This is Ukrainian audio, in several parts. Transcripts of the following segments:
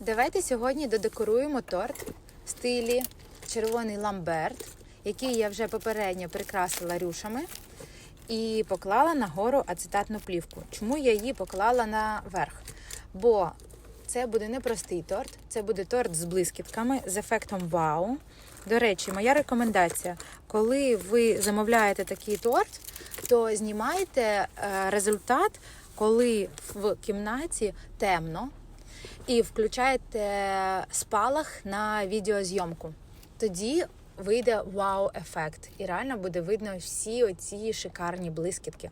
Давайте сьогодні додекоруємо торт в стилі червоний ламберт, який я вже попередньо прикрасила рюшами і поклала нагору ацетатну плівку. Чому я її поклала наверх? Бо це буде не простий торт, це буде торт з блискітками, з ефектом вау. До речі, моя рекомендація: коли ви замовляєте такий торт, то знімайте е, результат, коли в кімнаті темно, і включаєте спалах на відеозйомку. Тоді вийде вау-ефект, і реально буде видно всі оці шикарні блискітки.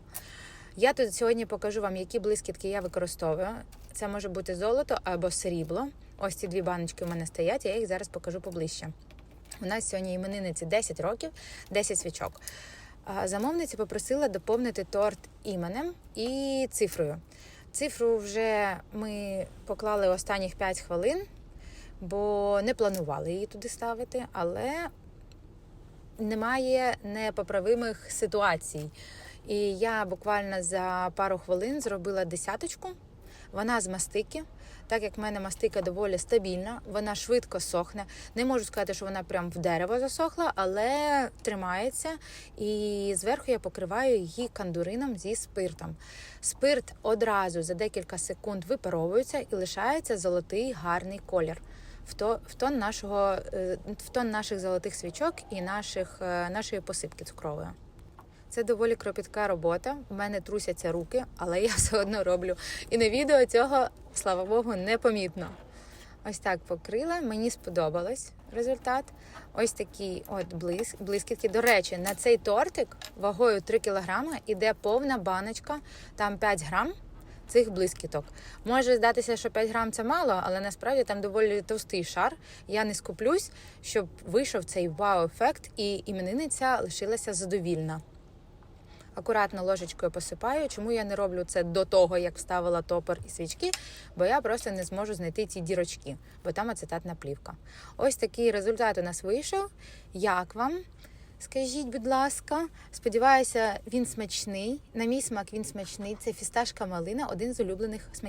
Я тут сьогодні покажу вам, які блискітки я використовую. Це може бути золото або срібло. Ось ці дві баночки у мене стоять, я їх зараз покажу поближче. У нас сьогодні іменинниці 10 років, 10 свічок. Замовниця попросила доповнити торт іменем і цифрою. Цифру вже ми поклали останніх 5 хвилин, бо не планували її туди ставити, але немає непоправимих ситуацій. І я буквально за пару хвилин зробила десяточку. Вона з мастики. Так як в мене мастика доволі стабільна, вона швидко сохне. Не можу сказати, що вона прям в дерево засохла, але тримається. І зверху я покриваю її кандурином зі спиртом. Спирт одразу за декілька секунд випаровується і лишається золотий гарний колір. В то- в тон нашого е, в тон наших золотих свічок і наших, е, нашої посипки цукрової. Це доволі кропітка робота. У мене трусяться руки, але я все одно роблю. І на відео цього, слава Богу, непомітно. Ось так покрила. Мені сподобалось результат. Ось такі от блиск, блискітки. До речі, на цей тортик вагою 3 кг іде повна баночка, там 5 грам. Цих блискіток. Може здатися, що 5 грам це мало, але насправді там доволі товстий шар. Я не скуплюсь, щоб вийшов цей вау-ефект, і іменинниця лишилася задовільна. Акуратно ложечкою посипаю. Чому я не роблю це до того, як вставила топор і свічки? Бо я просто не зможу знайти ці дірочки, бо там ацетатна плівка. Ось такий результат у нас вийшов. Як вам? Скажіть, будь ласка, сподіваюся, він смачний. На мій смак він смачний. Це фісташка малина, один з улюблених смаків.